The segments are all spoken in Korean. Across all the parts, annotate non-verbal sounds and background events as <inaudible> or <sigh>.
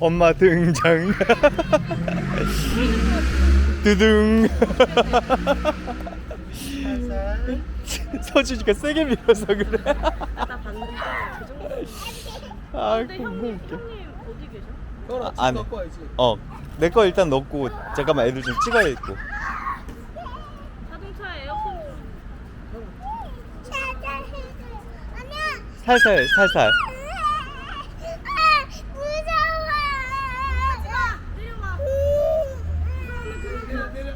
엄마 등장. 두둥. 서주니까 세게 밀어서 그래. 그 아 근데 형님 형님. 어디 계셔? 형아 안안 해. 갖고 와야지. 어, 내 거 일단 넣고 잠깐만 애들 좀 찍어야 있고. 자동차 에어컨 좀. 살살 살살. 내려 내려.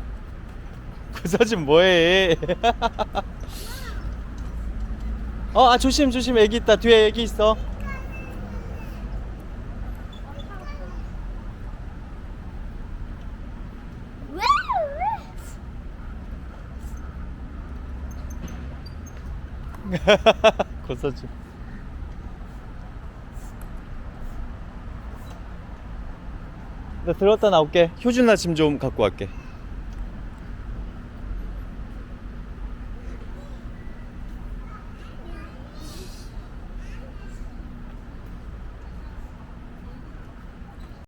그 서준 뭐해? <laughs> 어, 아 조심 조심 애기 있다 뒤에 애기 있어. 고서준. 나 들었다 나올게. 효준아 짐 좀 갖고 갈게.